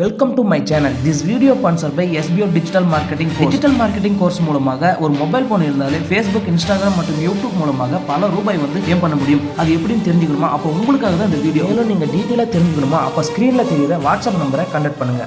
Welcome to my channel this video sponsor by SPO digital marketing digital marketing course மூலமாக ஒரு mobile phone இருந்தாலே Facebook Instagram மற்றும் YouTube மூலமாக பல ரூபாய் வந்து ஏம் பண்ண முடியும். அது எப்படின்னு தெரிஞ்சுக்கணுமா? அப்போ உங்களுக்காக தான் இந்த வீடியோ நீங்கள் டீட்டெயிலாக தெரிஞ்சுக்கணுமா? அப்போ ஸ்க்ரீனில் தெரியுற வாட்ஸ்அப் நம்பரை கண்டக்ட் பண்ணுங்க.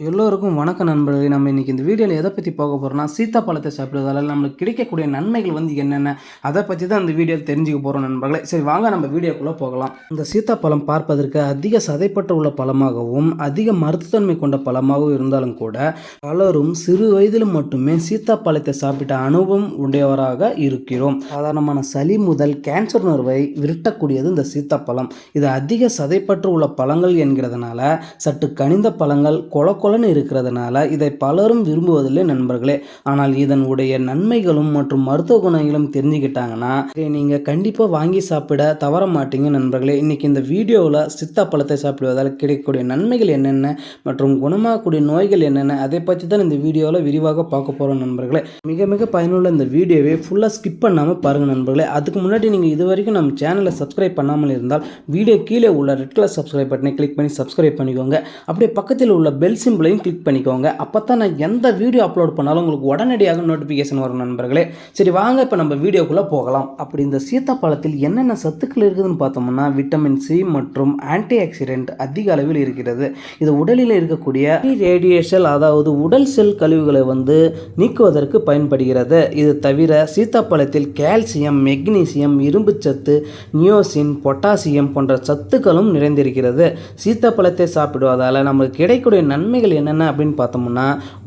எல்லோருக்கும் வணக்கம் நண்பர்களே. நம்ம இன்றைக்கி இந்த வீடியோவில் எதை பற்றி பார்க்க போகிறோம்னா சீத்தாப்பழத்தை சாப்பிடுறதால நம்மளுக்கு கிடைக்கக்கூடிய நன்மைகள் வந்து என்னென்ன? அதை பற்றி தான் இந்த வீடியோவில் தெரிஞ்சுக்க போகிறோம் நண்பர்களே. சரி வாங்க நம்ம வீடியோக்குள்ளே போகலாம். இந்த சீத்தாப்பழம் பார்ப்பதற்கு அதிக சதைப்பட்டு உள்ள பழமாகவும் அதிக மருத்துவத்தன்மை கொண்ட பழமாகவும் இருந்தாலும் கூட பலரும் சிறு வயதில் மட்டுமே சீத்தாப்பழத்தை சாப்பிட்ட அனுபவம் உடையவராக இருக்கிறோம். சாதாரணமான சளி முதல் கேன்சர் உணர்வை விரட்டக்கூடியது இந்த சீத்தாப்பழம். இது அதிக சதைப்பற்று உள்ள பழங்கள் என்கிறதுனால சற்று கனிந்த பழங்கள் கொல கொலன்னு இருக்கிறதுனால இதை பலரும் விரும்புவதில்லை நண்பர்களே. ஆனால் இதனுடைய நன்மைகளும் மற்றும் மருத்துவ குணங்களும் தெரிஞ்சுக்கிட்டாங்கன்னா இதை நீங்கள் கண்டிப்பாக வாங்கி சாப்பிட தவற மாட்டீங்க நண்பர்களே. இன்னைக்கு இந்த வீடியோவில் சித்தா பழத்தை சாப்பிடுவதால் கிடைக்கக்கூடிய நன்மைகள் என்னென்ன மற்றும் குணமாகக்கூடிய நோய்கள் என்னென்ன அதை பற்றி தான் இந்த வீடியோவில் விரிவாக பார்க்க போகிறோம் நண்பர்களே. மிக மிக பயனுள்ள இந்த வீடியோவை ஃபுல்லாக ஸ்கிப் பண்ணாமல் பாருங்கள் நண்பர்களே. அதுக்கு முன்னாடி நீங்கள் இது வரைக்கும் நம்ம சேனலை சப்ஸ்கிரைப் பண்ணாமல் இருந்தால் வீடியோ கீழே உள்ள ரெட் கலர் சப்ஸ்கிரைப் பட்டனை கிளிக் பண்ணி சப்ஸ்கிரைப் பண்ணிக்கோங்க. அப்படியே பக்கத்தில் உள்ள பெல் சிம்பிளையும் கிளிக் பண்ணிக்கோங்க. அப்போ தான் நான் எந்த வீடியோ அப்லோட் பண்ணாலும் உங்களுக்கு உடனடியாக நோட்டிஃபிகேஷன் வரும் நண்பர்களே. சரி வாங்க இப்போ நம்ம வீடியோக்குள்ளே போகலாம். அப்படி இந்த சீத்தாப்பழத்தில் என்னென்ன சத்துக்கள் இருக்குதுன்னு பார்த்தோம்னா விட்டமின் சி மற்றும் ஆன்டி ஆக்சிடென்ட் அதிக அளவில் இருக்கிறது. இது உடலில் இருக்கக்கூடிய ரேடியேஷன் அதாவது உடல் செல் கழிவுகளை வந்து நீக்குவதற்கு பயன்படுகிறது. இது தவிர சீத்தாப்பழத்தில் கால்சியம் மெக்னீசியம் இரும்புச்சத்து நியோசின் பொட்டாசியம் போன்ற சத்துக்களும் நிறைந்திருக்கிறது. சீத்தாப்பழத்தை சாப்பிடுவதால் நமக்கு கிடைக்கக்கூடிய நன்மைகள் என்னென்ன அப்படின்னு பார்த்தோம்னா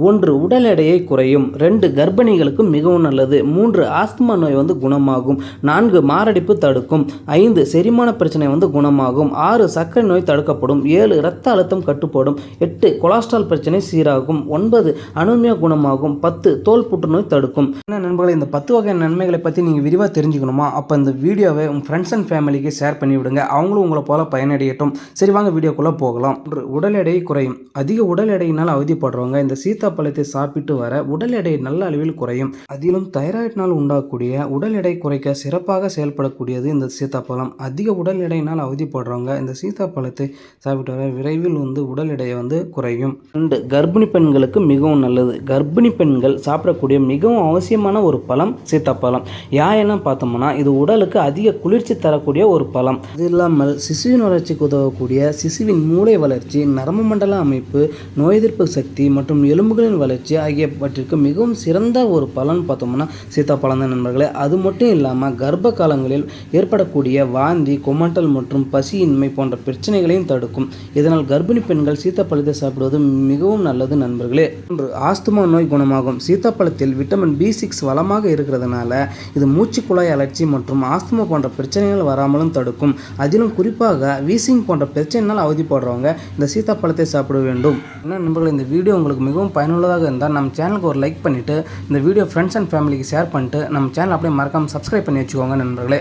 ஒன்று உடல் எடையை குறையும். ரெண்டு கர்ப்பிணிகளுக்கு மிகவும் நல்லது. மூன்று ஆஸ்துமா நோய் வந்து குணமாகும். நான்கு மாரடைப்பு தடுக்கும். ஐந்து செரிமான பிரச்சனை வந்து குணமாகும். ஆறு சர்க்கரை நோய் தடுக்கப்படும். ஏழு இரத்த அழுத்தம் கட்டுப்படும். எட்டு கொலஸ்ட்ரால் பிரச்சனை சீராகும். ஒன்பது அனுமியா குணமாகும். பத்து தோல் புற்றுநோய் தடுக்கும். என்ன நண்பர்களே இந்த பத்து வகை நன்மைகளை பற்றி நீங்கள் விரிவாக தெரிஞ்சுக்கணுமா? அப்போ இந்த வீடியோவை உங்கள் ஃப்ரெண்ட்ஸ் அண்ட் ஃபேமிலிக்கு ஷேர் பண்ணி விடுங்க அவங்களும் உங்களை போல பயனடையட்டும். சரி வாங்க வீடியோக்குள்ளே போகலாம். உடல் எடை குறையும். அதிக உடல் எடையினால் அவதிப்படுறவங்க இந்த சீத்தாப்பழத்தை சாப்பிட்டு வர உடல் எடை நல்ல அளவில் குறையும். அதிலும் தைராய்டினால் உண்டாகக்கூடிய உடல் எடை குறைக்க சிறப்பாக செயல்படக்கூடியது இந்த சீத்தாப்பழம். அதிக உடல் எடையினால் அவதிப்படுறவங்க இந்த சீத்தாப்பழத்தை சாப்பிட்டு வர விரைவில் வந்து உடல் எடையை வந்து குறையும். ரெண்டு கர்ப்பிணி பெண்களுக்கு மிகவும் நல்லது. கர்ப்பிணி பெண்கள் சாப்பிடக்கூடிய மிகவும் அவசியமான ஒரு பழம் சீத்தாப்பழம். ஏன்னு பார்த்தோம்னா இது உடலுக்கு அதிக குளிர்ச்சி தரக்கூடிய ஒரு பழம். இது இல்லாமல் சிசுவின் வளர்ச்சிக்கு உதவக்கூடிய சிசுவின் மூளை வளர்ச்சி நரம்பு மண்டல அமைப்பு நோய் எதிர்ப்பு சக்தி மற்றும் எலும்புகளின் வளர்ச்சி ஆகியவற்றிற்கு மிகவும் சிறந்த ஒரு பலன் பார்த்தோம்னா சீத்தாப்பழம் தான் நண்பர்களே. அது மட்டும் இல்லாமல் கர்ப்ப காலங்களில் ஏற்படக்கூடிய வாந்தி குமட்டல் மற்றும் பசியின்மை போன்ற பிரச்சனைகளையும் தடுக்கும். இதனால் கர்ப்பிணி பெண்கள் சீத்தாப்பழத்தை சாப்பிடுவது மிகவும் நல்லது நண்பர்களே. ஒன்று ஆஸ்துமா நோய் குணமாகும். சீத்தாப்பழத்தில் விட்டமின் பி சிக்ஸ் வளமாக இருக்கிறதுனால இது மூச்சுக்குழாய் அலர்ச்சி மற்றும் ஆஸ்துமா போன்ற பிரச்சனைகள் வராமலும் தடுக்கும். அதிலும் குறிப்பாக வீசிங் போன்ற பிரச்சனைனால் அவதிப்படுறவங்க இந்த சீத்தாப்பழத்தை சாப்பிட வேண்டும். என்ன நண்பர்கள் இந்த வீடியோ உங்களுக்கு மிகவும் பயனுள்ளதாக இருந்தால் நம்ம சேனலுக்கு ஒரு லைக் பண்ணிவிட்டு இந்த வீடியோ ஃப்ரெண்ட்ஸ் அண்ட் ஃபேமிலிக்கு ஷேர் பண்ணிட்டு நம்ம சேனல் அப்படியே மறக்காமல் சப்ஸ்கிரைப் பண்ணி வச்சுக்கோங்க நண்பர்களே.